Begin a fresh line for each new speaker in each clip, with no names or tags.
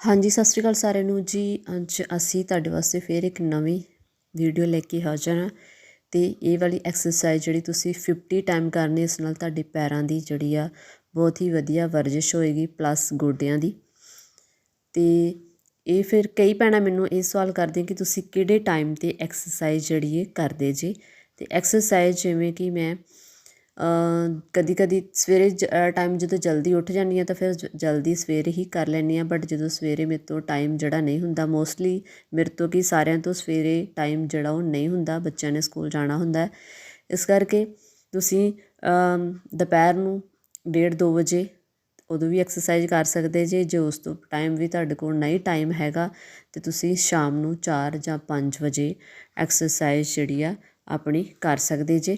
ਹਾਂਜੀ, ਸਤਿ ਸ਼੍ਰੀ ਅਕਾਲ ਸਾਰਿਆਂ ਨੂੰ। ਜੀ, ਅੱਜ ਅਸੀਂ ਤੁਹਾਡੇ ਵਾਸਤੇ ਫਿਰ ਇੱਕ ਨਵੀਂ ਵੀਡੀਓ ਲੈ ਕੇ ਹਾਜ਼ਰ ਹਾਂ ਤੇ ਇਹ ਵਾਲੀ ਐਕਸਰਸਾਈਜ਼ ਜਿਹੜੀ ਤੁਸੀਂ 50 ਟਾਈਮ ਕਰਨੀ, ਇਸ ਨਾਲ ਤੁਹਾਡੇ ਪੈਰਾਂ ਦੀ ਜਿਹੜੀ ਆ, ਬਹੁਤ ਹੀ ਵਧੀਆ ਵਰਜਿਸ਼ ਹੋਏਗੀ ਪਲੱਸ ਗੋਡਿਆਂ ਦੀ। ਤੇ ਇਹ ਫਿਰ ਕਈ ਭੈਣਾਂ ਮੈਨੂੰ ਇਹ ਸਵਾਲ ਕਰਦੇ ਕਿ ਤੁਸੀਂ ਕਿਹੜੇ ਟਾਈਮ ਤੇ ਐਕਸਰਸਾਈਜ਼ ਜਿਹੜੀ ਇਹ ਕਰਦੇ ਜੀ? ਤੇ ਐਕਸਰਸਾਈਜ਼ ਜਿਵੇਂ ਕਿ ਮੈਂ ਕਦੀ ਕਦੀ ਸਵੇਰੇ ਟਾਈਮ ਜਦੋਂ ਜਲਦੀ ਉੱਠ ਜਾਂਦੀ ਹਾਂ ਤਾਂ ਫਿਰ ਜ- ਜਲਦੀ ਸਵੇਰੇ ਹੀ ਕਰ ਲੈਂਦੀ ਹਾਂ ਬਟ ਜਦੋਂ ਸਵੇਰੇ ਮੇਰੇ ਤੋਂ ਟਾਈਮ ਜਿਹੜਾ ਨਹੀਂ ਹੁੰਦਾ ਮੋਸਟਲੀ ਮੇਰੇ ਤੋਂ ਕੀ ਸਾਰਿਆਂ ਤੋਂ ਸਵੇਰੇ ਟਾਈਮ ਜਿਹੜਾ ਉਹ ਨਹੀਂ ਹੁੰਦਾ, ਬੱਚਿਆਂ ਨੇ ਸਕੂਲ ਜਾਣਾ ਹੁੰਦਾ ਇਸ ਕਰਕੇ ਤੁਸੀਂ ਦੁਪਹਿਰ ਨੂੰ ਡੇਢ ਦੋ ਵਜੇ ਉਦੋਂ ਵੀ ਐਕਸਰਸਾਈਜ਼ ਕਰ ਸਕਦੇ ਜੇ ਜੇ ਉਸ ਤੋਂ ਟਾਈਮ ਵੀ ਤੁਹਾਡੇ ਕੋਲ ਨਹੀਂ ਟਾਈਮ ਹੈਗਾ, ਤੇ ਤੁਸੀਂ ਸ਼ਾਮ ਨੂੰ 4 ਜਾਂ 5 ਵਜੇ ਐਕਸਰਸਾਈਜ਼ ਜਿਹੜੀ ਆ, ਆਪਣੀ ਕਰ ਸਕਦੇ ਜੇ।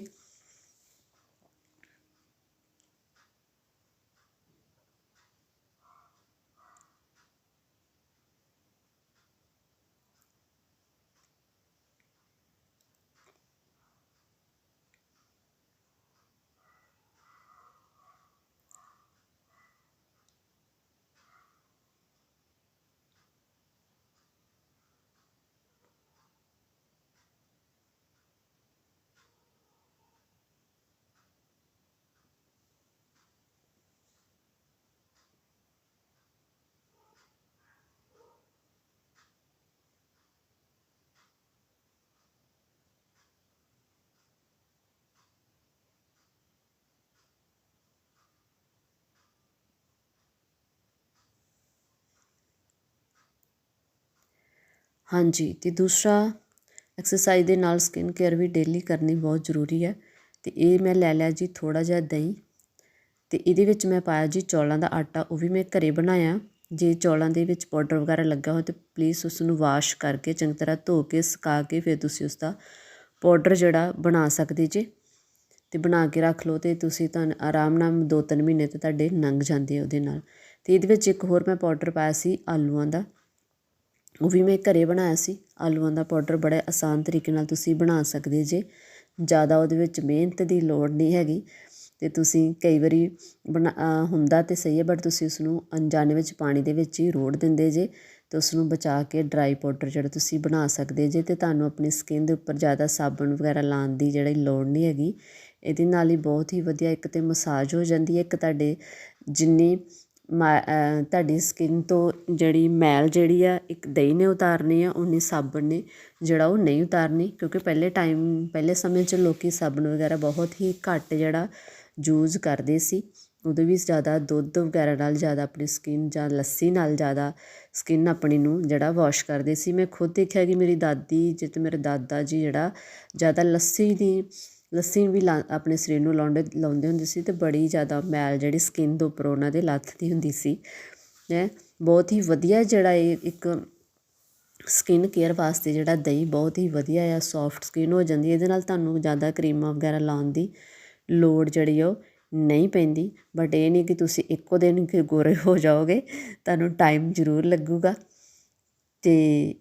ਹਾਂਜੀ ਅਤੇ ਦੂਸਰਾ ਐਕਸਰਸਾਈਜ਼ ਦੇ ਨਾਲ ਸਕਿਨ ਕੇਅਰ ਵੀ ਡੇਲੀ ਕਰਨੀ ਬਹੁਤ ਜ਼ਰੂਰੀ ਹੈ। ਅਤੇ ਇਹ ਮੈਂ ਲੈ ਲਿਆ ਜੀ ਥੋੜ੍ਹਾ ਜਿਹਾ ਦਹੀਂ। ਅਤੇ ਇਹਦੇ ਵਿੱਚ ਮੈਂ ਪਾਇਆ ਜੀ ਚੌਲਾਂ ਦਾ ਆਟਾ, ਉਹ ਵੀ ਮੈਂ ਘਰੇ ਬਣਾਇਆ। ਜੇ ਚੌਲਾਂ ਦੇ ਵਿੱਚ ਪਾਊਡਰ ਵਗੈਰਾ ਲੱਗਾ ਹੋਵੇ ਤਾਂ ਪਲੀਜ਼ ਉਸ ਨੂੰ ਵਾਸ਼ ਕਰਕੇ ਚੰਗੀ ਤਰ੍ਹਾਂ ਧੋ ਕੇ, ਸੁਕਾ ਕੇ ਫਿਰ ਤੁਸੀਂ ਉਸ ਦਾ ਪਾਊਡਰ ਜਿਹੜਾ ਬਣਾ ਸਕਦੇ ਜੇ। ਅਤੇ ਬਣਾ ਕੇ ਰੱਖ ਲਓ ਅਤੇ ਤੁਸੀਂ ਤਾਂ ਆਰਾਮ ਨਾਲ ਦੋ ਤਿੰਨ ਮਹੀਨੇ ਤੇ ਤੁਹਾਡੇ ਲੰਘ ਜਾਂਦੇ ਆ ਉਹਦੇ ਨਾਲ। ਅਤੇ ਇਹਦੇ ਵਿੱਚ ਇੱਕ ਹੋਰ ਮੈਂ ਪਾਊਡਰ ਪਾਇਆ ਸੀ ਆਲੂਆਂ ਦਾ। ਉਹ ਵੀ ਮੈਂ ਘਰੇ ਬਣਾਇਆ ਸੀ। ਆਲੂਆਂ ਦਾ ਪਾਊਡਰ ਬੜੇ ਆਸਾਨ ਤਰੀਕੇ ਨਾਲ ਤੁਸੀਂ ਬਣਾ ਸਕਦੇ ਜੇ। ਜ਼ਿਆਦਾ ਉਹਦੇ ਵਿੱਚ ਮਿਹਨਤ ਦੀ ਲੋੜ ਨਹੀਂ ਹੈਗੀ ਅਤੇ ਤੁਸੀਂ ਕਈ ਵਾਰੀ ਬਣਾ ਹੁੰਦਾ ਤਾਂ ਸਹੀ ਹੈ, ਬਟ ਤੁਸੀਂ ਉਸਨੂੰ ਅਣਜਾਣੇ ਵਿੱਚ ਪਾਣੀ ਦੇ ਵਿੱਚ ਹੀ ਰੋੜ ਦਿੰਦੇ ਜੇ ਅਤੇ ਉਸਨੂੰ ਬਚਾ ਕੇ ਡਰਾਈ ਪਾਊਡਰ ਜਿਹੜਾ ਤੁਸੀਂ ਬਣਾ ਸਕਦੇ ਜੇ ਅਤੇ ਤੁਹਾਨੂੰ ਆਪਣੀ ਸਕਿਨ ਦੇ ਉੱਪਰ ਜ਼ਿਆਦਾ ਸਾਬਣ ਵਗੈਰਾ ਲਾਉਣ ਦੀ ਜਿਹੜੀ ਲੋੜ ਨਹੀਂ ਹੈਗੀ। ਇਹਦੇ ਨਾਲ ਹੀ ਬਹੁਤ ਹੀ ਵਧੀਆ ਇੱਕ ਤਾਂ ਮਸਾਜ ਹੋ ਜਾਂਦੀ ਹੈ, ਇੱਕ ਤੁਹਾਡੇ ਜਿੰਨੀ ਮਾ- ਤੁਹਾਡੀ ਸਕਿੰਨ ਤੋਂ ਜਿਹੜੀ ਮੈਲ ਜਿਹੜੀ ਆ, ਇੱਕ ਦਹੀਂ ਨੇ ਉਤਾਰਨੀ ਆ ਉਨੀ ਸਾਬਣ ਨੇ, ਜਿਹੜਾ ਉਹ ਨਹੀਂ ਉਤਾਰਨੀ, ਕਿਉਂਕਿ ਪਹਿਲੇ ਟਾਈਮ ਪਹਿਲੇ ਸਮੇਂ 'ਚ ਲੋਕ ਸਾਬਣ ਵਗੈਰਾ ਬਹੁਤ ਹੀ ਘੱਟ ਜਿਹੜਾ ਯੂਜ਼ ਕਰਦੇ ਸੀ। ਉਦੋਂ ਵੀ ਜ਼ਿਆਦਾ ਦੁੱਧ ਵਗੈਰਾ ਨਾਲ ਜ਼ਿਆਦਾ ਆਪਣੀ ਸਕਿੰਨ ਜਾਂ ਲੱਸੀ ਨਾਲ ਜ਼ਿਆਦਾ ਸਕਿੰਨ ਆਪਣੀ ਨੂੰ ਜਿਹੜਾ ਵਾਸ਼ ਕਰਦੇ ਸੀ। ਮੈਂ ਖੁਦ ਦੇਖਿਆ ਕਿ ਮੇਰੀ ਦਾਦੀ ਜੇ ਤੇ ਮੇਰੇ ਦਾਦਾ ਜੀ ਜਿਹੜਾ ਜ਼ਿਆਦਾ ਲੱਸੀ ਦੀ ਲੱਸੀ ਵੀ ਲਾ, ਆਪਣੇ ਸਰੀਰ ਨੂੰ ਲਾਉਂਦੇ ਲਾਉਂਦੇ ਹੁੰਦੇ ਸੀ ਤੇ ਬੜੀ ਜ਼ਿਆਦਾ ਮੈਲ ਜਿਹੜੀ ਸਕਿਨ ਦੇ ਉੱਪਰ ਉਹਨਾਂ ਦੇ ਲੱਥਦੀ ਹੁੰਦੀ ਸੀ। ਹੈ, ਬਹੁਤ ਹੀ ਵਧੀਆ ਜਿਹੜਾ ਇਹ ਇੱਕ ਸਕਿਨ ਕੇਅਰ ਵਾਸਤੇ ਜਿਹੜਾ ਦਹੀਂ ਬਹੁਤ ਹੀ ਵਧੀਆ ਆ ਸੌਫਟ ਸਕਿਨ ਹੋ ਜਾਂਦੀ ਇਹਦੇ ਨਾਲ ਤੁਹਾਨੂੰ ਜ਼ਿਆਦਾ ਕਰੀਮਾਂ ਵਗੈਰਾ ਲਾਉਣ ਦੀ ਲੋੜ ਜਿਹੜੀ ਆ ਉਹ ਨਹੀਂ ਪੈਂਦੀ। ਬਟ ਇਹ ਨਹੀਂ ਕਿ ਤੁਸੀਂ ਇੱਕੋ ਦਿਨ ਕਿ ਗੋਰੇ ਹੋ ਜਾਓਗੇ, ਤੁਹਾਨੂੰ ਟਾਈਮ ਜ਼ਰੂਰ ਲੱਗੂਗਾ। ਤੇ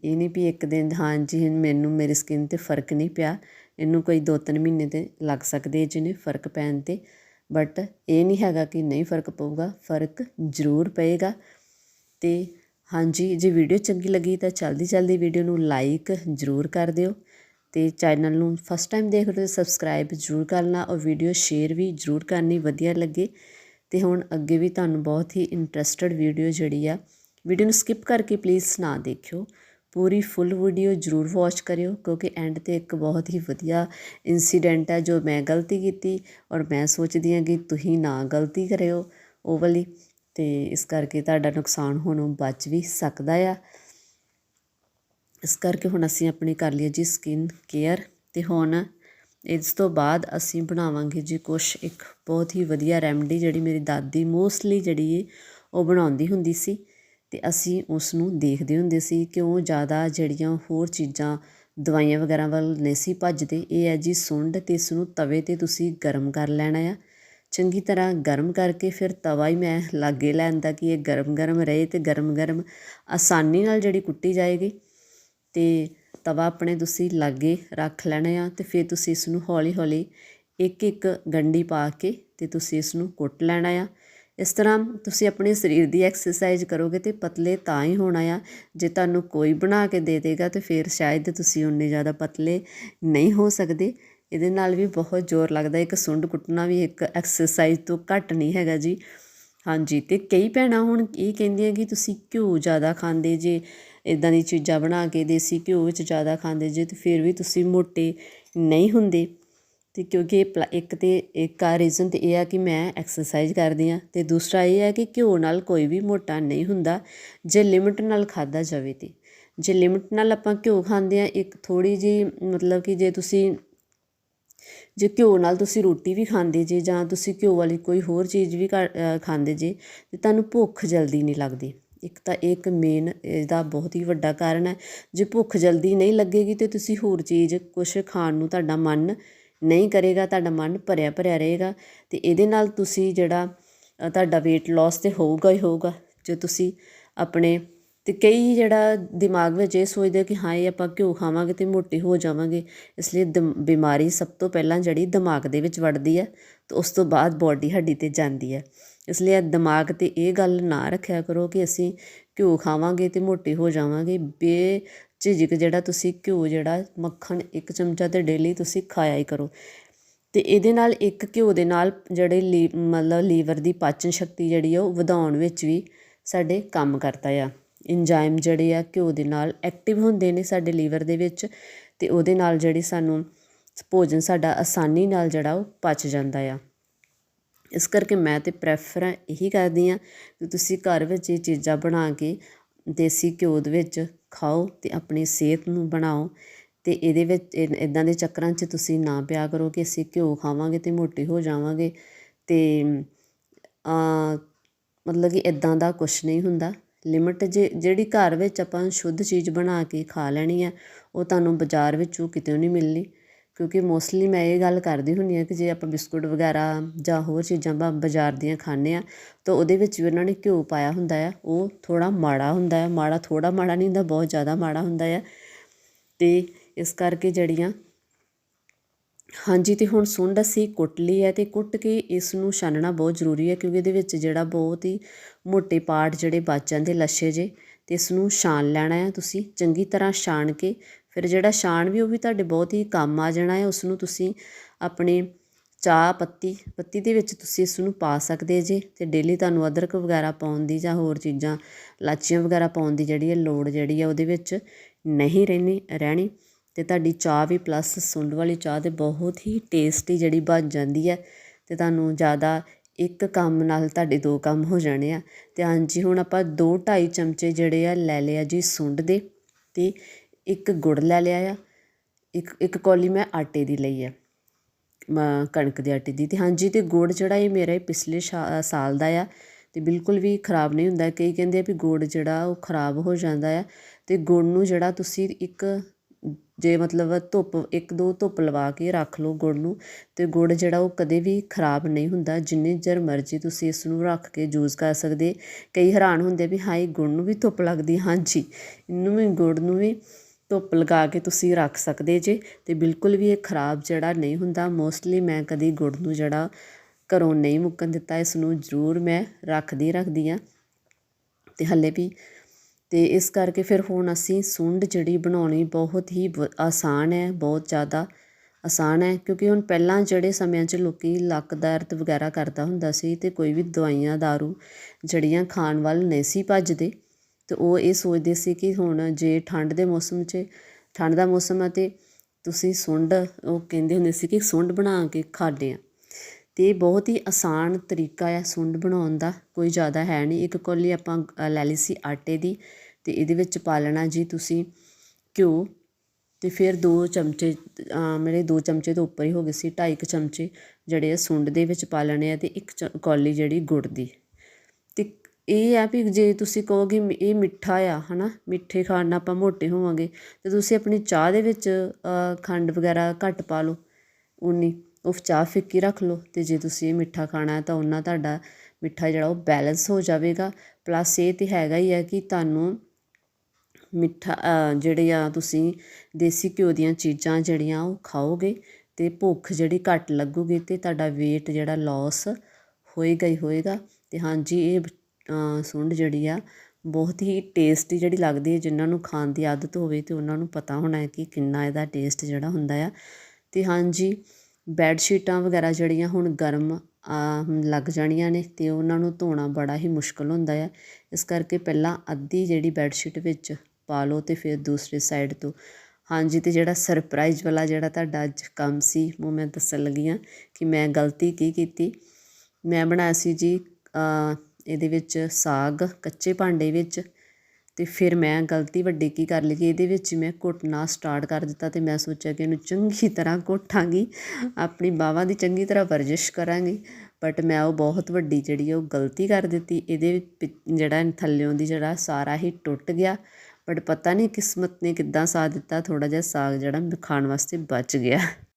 ਇਹ ਨਹੀਂ ਵੀ ਇੱਕ ਦਿਨ, ਹਾਂਜੀ, ਮੈਨੂੰ, ਮੇਰੀ ਸਕਿਨ ਤੇ ਫ਼ਰਕ ਨਹੀਂ ਪਿਆ। ਇਹਨੂੰ ਕੋਈ 2-3 ਮਹੀਨੇ ਤੇ ਲੱਗ ਸਕਦੇ ਜਿਹਨੇ ਫ਼ਰਕ ਪੈਣ ਤੇ। ਬਟ ਇਹ ਨਹੀਂ ਹੈਗਾ ਕਿ ਨਹੀਂ ਫ਼ਰਕ ਪਊਗਾ, ਫ਼ਰਕ ਜ਼ਰੂਰ ਪਏਗਾ। ਤੇ ਹਾਂਜੀ, ਜੇ ਵੀਡੀਓ ਚੰਗੀ ਲੱਗੀ ਤਾਂ ਜਲਦੀ ਜਲਦੀ ਵੀਡੀਓ ਨੂੰ ਲਾਈਕ ਜ਼ਰੂਰ ਕਰ ਦਿਓ। ਤੇ ਚੈਨਲ ਨੂੰ ਫਸਟ ਟਾਈਮ ਦੇਖ ਰਹੇ ਹੋ ਸਬਸਕ੍ਰਾਈਬ ਜ਼ਰੂਰ ਕਰਨਾ ਔਰ ਵੀਡੀਓ ਸ਼ੇਅਰ ਵੀ ਜ਼ਰੂਰ ਕਰਨੀ, ਵਧੀਆ ਲੱਗੇ। ਤੇ ਹੁਣ ਅੱਗੇ ਵੀ ਤੁਹਾਨੂੰ ਬਹੁਤ ਹੀ ਇੰਟਰਸਟਡ ਵੀਡੀਓ ਜਿਹੜੀ ਆ, ਵੀਡੀਓ ਨੂੰ ਸਕਿਪ ਕਰਕੇ ਪਲੀਜ਼ ਨਾ ਦੇਖਿਓ। ਪੂਰੀ ਫੁੱਲ ਵੀਡੀਓ ਜ਼ਰੂਰ ਵਾਚ ਕਰਿਓ, ਕਿਉਂਕਿ ਐਂਡ ਤੇ ਇੱਕ ਬਹੁਤ ਹੀ ਵਧੀਆ ਇਨਸੀਡੈਂਟ ਹੈ ਜੋ ਮੈਂ ਗਲਤੀ ਕੀਤੀ ਔਰ ਮੈਂ ਸੋਚਦੀ ਹਾਂ ਕਿ ਤੁਸੀਂ ਨਾ ਗਲਤੀ ਕਰਿਓ ਉਹ ਵਾਲੀ, ਤੇ ਇਸ ਕਰਕੇ ਤੁਹਾਡਾ ਨੁਕਸਾਨ ਹੋਣੋਂ ਬਚ ਵੀ ਸਕਦਾ ਆ। ਇਸ ਕਰਕੇ ਹੁਣ ਅਸੀਂ ਆਪਣੀ ਕਰ ਲਈ ਜੀ ਸਕਿਨ ਕੇਅਰ ਤੇ ਹੁਣ ਇਸ ਤੋਂ ਬਾਅਦ ਅਸੀਂ ਬਣਾਵਾਂਗੇ ਜੀ ਕੁਛ ਇੱਕ ਬਹੁਤ ਹੀ ਵਧੀਆ ਰੈਮਡੀ ਜਿਹੜੀ ਮੇਰੀ ਦਾਦੀ ਮੋਸਟਲੀ ਜਿਹੜੀ ਏ ਉਹ ਬਣਾਉਂਦੀ ਹੁੰਦੀ ਸੀ। ਅਤੇ ਅਸੀਂ ਉਸ ਨੂੰ ਦੇਖਦੇ ਹੁੰਦੇ ਸੀ ਕਿ ਉਹ ਜ਼ਿਆਦਾ ਜਿਹੜੀਆਂ ਹੋਰ ਚੀਜ਼ਾਂ ਦਵਾਈਆਂ ਵਗੈਰਾ ਵੱਲ ਨਹੀਂ ਸੀ ਭੱਜਦੇ। ਇਹ ਹੈ ਜੀ ਸੁੰਡ ਅਤੇ ਇਸ ਨੂੰ ਤਵੇ ਤੇ ਤੁਸੀਂ ਗਰਮ ਕਰ ਲੈਣਾ ਆ। ਚੰਗੀ ਤਰ੍ਹਾਂ ਗਰਮ ਕਰਕੇ ਫਿਰ ਤਵਾ ਹੀ ਮੈਂ ਲਾਗੇ ਲੈਂਦਾ ਕਿ ਇਹ ਗਰਮ ਗਰਮ ਰਹੇ ਅਤੇ ਗਰਮ ਗਰਮ ਆਸਾਨੀ ਨਾਲ ਜਿਹੜੀ ਕੁੱਟੀ ਜਾਏਗੀ। ਅਤੇ ਤਵਾ ਆਪਣੇ ਤੁਸੀਂ ਲਾਗੇ ਰੱਖ ਲੈਣਾ ਆ ਅਤੇ ਫਿਰ ਤੁਸੀਂ ਇਸ ਨੂੰ ਹੌਲੀ ਹੌਲੀ ਇੱਕ ਇੱਕ ਗੰਢੀ ਪਾ ਕੇ ਅਤੇ ਤੁਸੀਂ ਇਸ ਨੂੰ ਕੁੱਟ ਲੈਣਾ ਆ। ਇਸ ਤਰ੍ਹਾਂ ਤੁਸੀਂ ਆਪਣੇ ਸਰੀਰ ਦੀ ਐਕਸਰਸਾਈਜ਼ ਕਰੋਗੇ ਤੇ ਪਤਲੇ ਤਾਂ ਹੀ ਹੋਣਾ ਆ। ਜੇ ਤੁਹਾਨੂੰ ਕੋਈ ਬਣਾ ਕੇ ਦੇ ਦੇਗਾ ਤੇ ਫਿਰ ਸ਼ਾਇਦ ਤੁਸੀਂ ਉਨੇ ਜ਼ਿਆਦਾ ਪਤਲੇ ਨਹੀਂ ਹੋ ਸਕਦੇ। ਇਹਦੇ ਨਾਲ ਵੀ ਬਹੁਤ ਜ਼ੋਰ ਲੱਗਦਾ, ਇੱਕ ਸੁੰਡ ਕੁੱਟਣਾ ਵੀ ਇੱਕ ਐਕਸਰਸਾਈਜ਼ ਤੋਂ ਘੱਟ ਨਹੀਂ ਹੈਗਾ ਜੀ। ਹਾਂਜੀ, ਤੇ ਕਈ ਭੈਣਾਂ ਹੁਣ ਇਹ ਕਹਿੰਦੀਆਂ ਕਿ ਤੁਸੀਂ ਘਿਓ ਜ਼ਿਆਦਾ ਖਾਂਦੇ ਜੇ ਇਦਾਂ ਦੀ ਚੀਜ਼ਾਂ ਬਣਾ ਕੇ ਦੇਸੀ ਘਿਓ ਵਿੱਚ ਜ਼ਿਆਦਾ ਖਾਂਦੇ ਜੇ ਤੇ ਫਿਰ ਵੀ ਤੁਸੀਂ ਮੋਟੇ ਨਹੀਂ ਹੁੰਦੇ। ਤੇ ਕਿਉਂਕਿ ਇਹ ਪਲਾ- ਇੱਕ ਤੇ ਇੱਕ ਆ ਰੀਜ਼ਨ ਤੇ ਇਹ ਆ ਕਿ ਮੈਂ ਐਕਸਰਸਾਈਜ਼ ਕਰਦੀ ਆ ਤੇ ਦੂਸਰਾ ਇਹ ਹੈ ਕਿ ਘਿਓ ਨਾਲ ਕੋਈ ਵੀ ਮੋਟਾ ਨਹੀਂ ਹੁੰਦਾ, ਜੇ ਲਿਮਟ ਨਾਲ ਖਾਦਾ ਜਾਵੇ ਤੇ। ਜੇ ਲਿਮਟ ਨਾਲ ਆਪਾਂ ਘਿਓ ਖਾਂਦੇ ਆ ਇੱਕ ਥੋੜੀ ਜੀ ਮਤਲਬ ਕਿ ਜੇ ਤੁਸੀਂ, ਜੇ ਘਿਓ ਨਾਲ ਤੁਸੀਂ ਰੋਟੀ ਵੀ ਖਾਂਦੇ ਜੇ ਜਾਂ ਤੁਸੀਂ ਘਿਓ ਵਾਲੀ ਕੋਈ ਹੋਰ ਚੀਜ਼ ਵੀ ਖਾਂਦੇ ਜੇ, ਤੇ ਤੁਹਾਨੂੰ ਭੁੱਖ ਜਲਦੀ ਨਹੀਂ ਲੱਗਦੀ। ਇੱਕ ਤਾਂ ਇਹ ਇੱਕ ਮੇਨ ਇਹਦਾ ਬਹੁਤ ਹੀ ਵੱਡਾ ਕਾਰਨ ਹੈ। ਜੇ ਭੁੱਖ ਜਲਦੀ ਨਹੀਂ ਲੱਗੇਗੀ ਤੇ ਤੁਸੀਂ ਹੋਰ ਚੀਜ਼ ਕੁਝ ਖਾਣ ਨੂੰ ਤੁਹਾਡਾ ਮਨ ਨਹੀਂ ਕਰੇਗਾ, ਤੁਹਾਡਾ ਮਨ ਭਰਿਆ ਭਰਿਆ ਰਹੇਗਾ ਤੇ ਇਹਦੇ ਨਾਲ ਤੁਸੀਂ ਜਿਹੜਾ ਤੁਹਾਡਾ weight loss ਤੇ ਹੋਊਗਾ ਹੀ ਹੋਊਗਾ। ਜੇ ਤੁਸੀਂ ਆਪਣੇ, ਤੇ ਕਈ ਜਿਹੜਾ ਦਿਮਾਗ ਵਿੱਚ ਇਹ ਸੋਚਦੇ ਕਿ ਹਾਂ, ਇਹ ਆਪਾਂ ਘਿਓ ਖਾਵਾਂਗੇ ਤੇ ਮੋਟੇ ਹੋ ਜਾਵਾਂਗੇ, ਇਸ ਲਈ ਦਮ- ਬਿਮਾਰੀ ਸਭ ਤੋਂ ਪਹਿਲਾਂ ਜਿਹੜੀ ਦਿਮਾਗ ਦੇ ਵਿੱਚ ਵੜਦੀ ਹੈ ਤੇ ਉਸ ਤੋਂ ਬਾਅਦ ਬੋਡੀ ਹੱਡੀ ਤੇ ਜਾਂਦੀ ਹੈ ਇਸ ਲਈ ਦਿਮਾਗ ਤੇ ਇਹ ਗੱਲ ਨਾ ਰੱਖਿਆ ਕਰੋ ਕਿ ਅਸੀਂ ਘਿਓ ਖਾਵਾਂਗੇ ਤੇ ਮੋਟੇ ਹੋ ਜਾਵਾਂਗੇ, ਬੇ ਝਿਜਕ ਜਿਹੜਾ ਤੁਸੀਂ ਘਿਓ ਜਿਹੜਾ ਮੱਖਣ ਇੱਕ ਚਮਚਾ ਤੇ ਡੇਲੀ ਤੁਸੀਂ ਖਾਇਆ ਹੀ ਕਰੋ। ਤੇ ਇਹਦੇ ਨਾਲ ਇੱਕ ਘਿਓ ਦੇ ਨਾਲ ਜਿਹੜੇ ਲੀ ਮਤਲਬ ਲੀਵਰ ਦੀ ਪਾਚਨ ਸ਼ਕਤੀ ਜਿਹੜੀ ਆ ਉਹ ਵਧਾਉਣ ਵਿੱਚ ਵੀ ਸਾਡੇ ਕੰਮ ਕਰਦਾ ਆ। ਇੰਜ਼ਾਈਮ ਜਿਹੜੇ ਆ ਘਿਓ ਦੇ ਨਾਲ ਐਕਟਿਵ ਹੁੰਦੇ ਨੇ ਸਾਡੇ ਲੀਵਰ ਦੇ ਵਿੱਚ ਤੇ ਉਹਦੇ ਨਾਲ ਜਿਹੜੀ ਸਾਨੂੰ ਭੋਜਨ ਸਾਡਾ ਆਸਾਨੀ ਨਾਲ ਜਿਹੜਾ ਉਹ ਪਚ ਜਾਂਦਾ ਆ। ਇਸ ਕਰਕੇ ਮੈਂ ਤੇ ਪ੍ਰੈਫਰ ਇਹੀ ਕਰਦੀ ਆ ਕਿ ਤੁਸੀਂ ਘਰ ਵਿੱਚ ਇਹ ਚੀਜ਼ਾਂ ਬਣਾ ਕੇ ਦੇਸੀ ਘਿਓ ਦੇ ਵਿੱਚ ਖਾਓ ਅਤੇ ਆਪਣੀ ਸਿਹਤ ਨੂੰ ਬਣਾਓ ਅਤੇ ਇਹਦੇ ਵਿੱਚ ਇੱਦਾਂ ਦੇ ਚੱਕਰਾਂ 'ਚ ਤੁਸੀਂ ਨਾ ਪਿਆ ਕਰੋ ਕਿ ਅਸੀਂ ਘਿਓ ਖਾਵਾਂਗੇ ਅਤੇ ਮੋਟੇ ਹੋ ਜਾਵਾਂਗੇ ਅਤੇ ਮਤਲਬ ਕਿ ਇੱਦਾਂ ਦਾ ਕੁਛ ਨਹੀਂ ਹੁੰਦਾ। ਲਿਮਿਟ ਜੇ, ਜਿਹੜੀ ਘਰ ਵਿੱਚ ਆਪਾਂ ਸ਼ੁੱਧ ਚੀਜ਼ ਬਣਾ ਕੇ ਖਾ ਲੈਣੀ ਹੈ ਉਹ ਤੁਹਾਨੂੰ ਬਾਜ਼ਾਰ ਵਿੱਚੋਂ ਕਿਤੇ ਨਹੀਂ ਮਿਲਣੀ। ਕਿਉਂਕਿ ਮੋਸਟਲੀ ਮੈਂ ਇਹ ਗੱਲ ਕਰਦੀ ਹੁੰਦੀ ਹਾਂ ਕਿ ਜੇ ਆਪਾਂ ਬਿਸਕੁਟ ਵਗੈਰਾ ਜਾਂ ਹੋਰ ਚੀਜ਼ਾਂ ਬਾ ਬਾਜ਼ਾਰ ਦੀਆਂ ਖਾਂਦੇ ਹਾਂ, ਤਾਂ ਉਹਦੇ ਵਿੱਚ ਵੀ ਉਹਨਾਂ ਨੇ ਘਿਓ ਪਾਇਆ ਹੁੰਦਾ ਆ, ਉਹ ਥੋੜ੍ਹਾ ਮਾੜਾ ਹੁੰਦਾ ਹੈ ਮਾੜਾ ਥੋੜ੍ਹਾ ਮਾੜਾ ਨਹੀਂ ਹੁੰਦਾ, ਬਹੁਤ ਜ਼ਿਆਦਾ ਮਾੜਾ ਹੁੰਦਾ ਆ। ਅਤੇ ਇਸ ਕਰਕੇ ਜਿਹੜੀਆਂ ਹਾਂਜੀ, ਤੇ ਹੁਣ ਸੁੰਡ ਅਸੀਂ ਕੁੱਟ ਲਈ ਹੈ ਤੇ ਕੁੱਟ ਕੇ ਇਸ ਨੂੰ ਛਾਨਣਾ ਬਹੁਤ ਜ਼ਰੂਰੀ ਹੈ ਕਿਉਂਕਿ ਇਹਦੇ ਵਿੱਚ ਜਿਹੜਾ ਬਹੁਤ ਹੀ ਮੋਟੇ ਪਾਰਟ ਜਿਹੜੇ ਬਚ ਜਾਂਦੇ ਲੱਛੇ ਜੇ ਤੇ ਇਸ ਨੂੰ ਛਾਣ ਲੈਣਾ ਹੈ ਤੁਸੀਂ, ਚੰਗੀ ਤਰ੍ਹਾਂ ਛਾਣ ਕੇ। ਫਿਰ ਜਿਹੜਾ ਛਾਣ ਵੀ, ਉਹ ਵੀ ਤੁਹਾਡੇ ਬਹੁਤ ਹੀ ਕੰਮ ਆ ਜਾਣਾ ਹੈ। ਉਸ ਨੂੰ ਤੁਸੀਂ ਆਪਣੇ ਚਾਹ ਪੱਤੀ ਪੱਤੀ ਦੇ ਵਿੱਚ ਤੁਸੀਂ ਇਸ ਨੂੰ ਪਾ ਸਕਦੇ ਜੇ ਤੇ ਡੇਲੀ ਤੁਹਾਨੂੰ ਅਦਰਕ ਵਗੈਰਾ ਪਾਉਣ ਦੀ ਜਾਂ ਹੋਰ ਚੀਜ਼ਾਂ ਲਾਚੀਆਂ ਵਗੈਰਾ ਪਾਉਣ ਦੀ ਜਿਹੜੀ ਹੈ ਲੋੜ ਜਿਹੜੀ ਹੈ, ਉਹਦੇ ਵਿੱਚ ਨਹੀਂ ਰਹਿਣੀ ਰਹਿਣੀ। ਤੇ ਤੁਹਾਡੀ ਚਾਹ ਵੀ ਪਲੱਸ ਸੁੰਡ ਵਾਲੀ ਚਾਹ ਤੇ ਬਹੁਤ ਹੀ ਟੇਸਟੀ ਜਿਹੜੀ ਬਣ ਜਾਂਦੀ ਹੈ ਤੇ ਤੁਹਾਨੂੰ ਜ਼ਿਆਦਾ ਇੱਕ ਕੰਮ ਨਾਲ ਤੁਹਾਡੇ ਦੋ ਕੰਮ ਹੋ ਜਾਣੇ ਆ। ਅਤੇ ਹਾਂਜੀ, ਹੁਣ ਆਪਾਂ ਦੋ ਢਾਈ ਚਮਚੇ ਜਿਹੜੇ ਆ ਲੈ ਲਿਆ ਜੀ ਸੁੰਡ ਦੇ ਅਤੇ ਇੱਕ ਗੁੜ ਲੈ ਲਿਆ ਆ। ਇੱਕ ਇੱਕ ਕੌਲੀ ਮੈਂ ਆਟੇ ਦੀ ਲਈ ਆ। ਮ- ਕਣਕ ਦੇ ਆਟੇ ਦੀ। ਤੇ ਹਾਂਜੀ, ਤੇ ਗੁੜ ਜਿਹੜਾ ਇਹ ਮੇਰਾ ਇਹ ਪਿਛਲੇ ਸ਼ਾ- ਸਾਲ ਦਾ ਆ ਤੇ ਬਿਲਕੁਲ ਵੀ ਖਰਾਬ ਨਹੀਂ ਹੁੰਦਾ। ਕਈ ਕਹਿੰਦੇ ਆ ਵੀ ਗੁੜ ਜਿਹੜਾ ਉਹ ਖਰਾਬ ਹੋ ਜਾਂਦਾ ਆ। ਤੇ ਗੁੜ ਨੂੰ ਜਿਹੜਾ ਤੁਸੀਂ ਇੱਕ ਜੇ ਮਤਲਬ ਧੁੱਪ, ਇੱਕ ਦੋ ਧੁੱਪ ਲਵਾ ਕੇ ਰੱਖ ਲਓ ਗੁੜ ਨੂੰ ਅਤੇ ਗੁੜ ਜਿਹੜਾ ਉਹ ਕਦੇ ਵੀ ਖਰਾਬ ਨਹੀਂ ਹੁੰਦਾ, ਜਿੰਨੇ ਚਿਰ ਮਰਜ਼ੀ ਤੁਸੀਂ ਇਸ ਨੂੰ ਰੱਖ ਕੇ ਯੂਜ਼ ਕਰ ਸਕਦੇ। ਕਈ ਹੈਰਾਨ ਹੁੰਦੇ ਵੀ ਹਾਂ ਇਹ ਗੁੜ ਨੂੰ ਵੀ ਧੁੱਪ ਲੱਗਦੀ, ਹਾਂਜੀ। ਇਹਨੂੰ ਵੀ, ਗੁੜ ਨੂੰ ਵੀ ਧੁੱਪ ਲਗਾ ਕੇ ਤੁਸੀਂ ਰੱਖ ਸਕਦੇ ਜੇ ਅਤੇ ਬਿਲਕੁਲ ਵੀ ਇਹ ਖਰਾਬ ਜਿਹੜਾ ਨਹੀਂ ਹੁੰਦਾ। ਮੋਸਟਲੀ ਮੈਂ ਕਦੀ ਗੁੜ ਨੂੰ ਜਿਹੜਾ ਘਰੋਂ ਨਹੀਂ ਮੁੱਕਣ ਦਿੱਤਾ, ਇਸ ਨੂੰ ਜ਼ਰੂਰ ਮੈਂ ਰੱਖਦੀ ਰੱਖਦੀ ਹਾਂ। ਅਤੇ ਹਾਲੇ ਵੀ ਅਤੇ ਇਸ ਕਰਕੇ ਫਿਰ ਹੁਣ ਅਸੀਂ ਸੁੰਡ ਜਿਹੜੀ ਬਣਾਉਣੀ ਬਹੁਤ ਹੀ ਵ- ਆਸਾਨ ਹੈ, ਬਹੁਤ ਜ਼ਿਆਦਾ ਆਸਾਨ ਹੈ, ਕਿਉਂਕਿ ਹੁਣ ਪਹਿਲਾਂ ਜਿਹੜੇ ਸਮਿਆਂ 'ਚ ਲੋਕ ਲੱਕ ਦਰਦ ਵਗੈਰਾ ਕਰਦਾ ਹੁੰਦਾ ਸੀ ਅਤੇ ਕੋਈ ਵੀ ਦਵਾਈਆਂ, ਦਾਰੂ ਜੜੀਆਂ ਖਾਣ ਵੱਲ ਨਹੀਂ ਸੀ ਭੱਜਦੇ, ਤੇ ਉਹ ਇਹ ਸੋਚਦੇ ਸੀ ਕਿ ਹੁਣ ਜੇ ਠੰਡ ਦੇ ਮੌਸਮ 'ਚ, ਠੰਡ ਦਾ ਮੌਸਮ ਹੈ ਤੇ ਤੁਸੀਂ ਸੁੰਡ, ਉਹ ਕਹਿੰਦੇ ਹੁੰਦੇ ਸੀ ਕਿ ਸੁੰਡ ਬਣਾ ਕੇ ਖਾਂਦੇ ਹਾਂ। ਅਤੇ ਬਹੁਤ ਹੀ ਆਸਾਨ ਤਰੀਕਾ ਆ ਸੁੰਡ ਬਣਾਉਣ ਦਾ, ਕੋਈ ਜ਼ਿਆਦਾ ਹੈ ਨਹੀਂ। ਇੱਕ ਕੌਲੀ ਆਪਾਂ ਲੈ ਲਈ ਸੀ ਆਟੇ ਦੀ ਅਤੇ ਇਹਦੇ ਵਿੱਚ ਪਾ ਲੈਣਾ ਜੀ ਤੁਸੀਂ ਘਿਓ ਅਤੇ ਫਿਰ ਦੋ ਚਮਚੇ ਮੇਰੇ ਦੋ ਚਮਚੇ ਤੋਂ ਉੱਪਰ ਹੀ ਹੋ ਗਏ ਸੀ, ਢਾਈ ਕੁ ਚਮਚੇ ਜਿਹੜੇ ਆ ਸੁੰਡ ਦੇ ਵਿੱਚ ਪਾ ਲੈਣੇ ਆ ਅਤੇ ਇੱਕ ਚ- ਕੌਲੀ ਜਿਹੜੀ ਗੁੜ ਦੀ। ਅਤੇ ਇਹ ਆ ਵੀ ਜੇ ਤੁਸੀਂ ਕਹੋਗੇ ਮਿ- ਇਹ ਮਿੱਠਾ ਆ, ਹਨਾ, ਮਿੱਠੇ ਖਾਣ ਨਾਲ ਆਪਾਂ ਮੋਟੇ ਹੋਵਾਂਗੇ ਤੇ ਤੁਸੀਂ ਆਪਣੀ ਚਾਹ ਦੇ ਵਿੱਚ ਖੰਡ ਵਗੈਰਾ ਘੱਟ ਪਾ ਲਓ ਉਨੀ ਉਹ ਚਾਹ ਫਿੱਕੀ ਰੱਖ ਲਓ ਤੇ ਜੇ ਤੁਸੀਂ ਇਹ ਮਿੱਠਾ ਖਾਣਾ ਹੈ ਤਾਂ ਉਹਨਾਂ ਤੁਹਾਡਾ ਮਿੱਠਾ ਜਿਹੜਾ ਉਹ ਬੈਲੈਂਸ ਹੋ ਜਾਵੇਗਾ। ਪਲੱਸ ਇਹ ਤੇ ਹੈਗਾ ਹੀ ਹੈ ਕਿ ਤੁਹਾਨੂੰ ਮਿੱਠਾ ਜਿਹੜੇ ਆ ਤੁਸੀਂ ਦੇਸੀ ਘਿਓ ਦੀਆਂ ਚੀਜ਼ਾਂ ਜਿਹੜੀਆਂ ਉਹ ਖਾਓਗੇ ਤੇ ਭੁੱਖ ਜਿਹੜੀ ਘੱਟ ਲੱਗੂਗੀ ਤੇ ਤੁਹਾਡਾ weight ਜਿਹੜਾ ਲਾਸ ਹੋਏਗਾ ਹੀ ਹੋਏਗਾ। ਤੇ ਹਾਂਜੀ, ਇਹ ਸੁੰਡ ਜਿਹੜੀ ਆ ਬਹੁਤ ਹੀ ਟੇਸਟੀ ਜਿਹੜੀ ਲੱਗਦੀ ਹੈ। ਜਿਨ੍ਹਾਂ ਨੂੰ ਖਾਣ ਦੀ ਆਦਤ ਹੋਵੇ ਤੇ ਉਹਨਾਂ ਨੂੰ ਪਤਾ ਹੋਣਾ ਹੈ ਕਿ ਕਿੰਨਾ ਇਹਦਾ ਟੇਸਟ ਜਿਹੜਾ ਹੁੰਦਾ ਆ। ਤੇ ਹਾਂਜੀ ਬੈੱਡ ਸ਼ੀਟਾਂ ਵਗੈਰਾ ਜਿਹੜੀਆਂ ਹੁਣ ਗਰਮ ਲੱਗ ਜਾਣੀਆਂ ਨੇ ਅਤੇ ਉਹਨਾਂ ਨੂੰ ਧੋਣਾ ਬੜਾ ਹੀ ਮੁਸ਼ਕਿਲ ਹੁੰਦਾ ਆ। ਇਸ ਕਰਕੇ ਪਹਿਲਾਂ ਅੱਧੀ ਜਿਹੜੀ ਬੈੱਡ ਸ਼ੀਟ ਵਿੱਚ ਪਾ ਲਓ ਅਤੇ ਫਿਰ ਦੂਸਰੇ ਸਾਈਡ ਤੋਂ। ਹਾਂਜੀ ਅਤੇ ਜਿਹੜਾ ਸਰਪ੍ਰਾਈਜ਼ ਵਾਲਾ ਜਿਹੜਾ ਤੁਹਾਡਾ ਅੱਜ ਕੰਮ ਸੀ, ਉਹ ਮੈਂ ਦੱਸਣ ਲੱਗੀ ਹਾਂ ਕਿ ਮੈਂ ਗਲਤੀ ਕੀ ਕੀਤੀ। ਮੈਂ ਬਣਾਇਆ ਸੀ ਜੀ ਇਹਦੇ ਵਿੱਚ ਸਾਗ ਕੱਚੇ ਭਾਂਡੇ ਵਿੱਚ ਤੇ ਫਿਰ ਮੈਂ ਗਲਤੀ ਵੱਡੀ ਕੀ ਕਰ ਲਈ ਕਿ ਇਹਦੇ ਵਿੱਚ ਮੈਂ ਘੁੱਟਣਾ ਸਟਾਰਟ ਕਰ ਦਿੱਤਾ ਤੇ ਮੈਂ ਸੋਚਿਆ ਕਿ ਇਹਨੂੰ ਚੰਗੀ ਤਰ੍ਹਾਂ ਘੁੱਟਾਂਗੀ ਆਪਣੀ ਬਾਹਾਂ ਦੀ ਚੰਗੀ ਤਰ੍ਹਾਂ ਵਰਜਿਸ਼ ਕਰਾਂਗੀ ਬਟ ਮੈਂ ਉਹ ਬਹੁਤ ਵੱਡੀ ਜਿਹੜੀ ਉਹ ਗਲਤੀ ਕਰ ਦਿੱਤੀ। ਇਹਦੇ ਵਿੱਚ ਜਿਹੜਾ ਥੱਲਿਓਂ ਦੀ ਜਿਹੜਾ ਸਾਰਾ ਹੀ ਟੁੱਟ ਗਿਆ ਬਟ ਪਤਾ ਨਹੀਂ ਕਿਸਮਤ ਨੇ ਕਿੱਦਾਂ ਸਾਥ ਦਿੱਤਾ ਥੋੜਾ ਜਿਹਾ ਸਾਗ ਜਿਹੜਾ ਖਾਣ ਵਾਸਤੇ ਬਚ ਗਿਆ।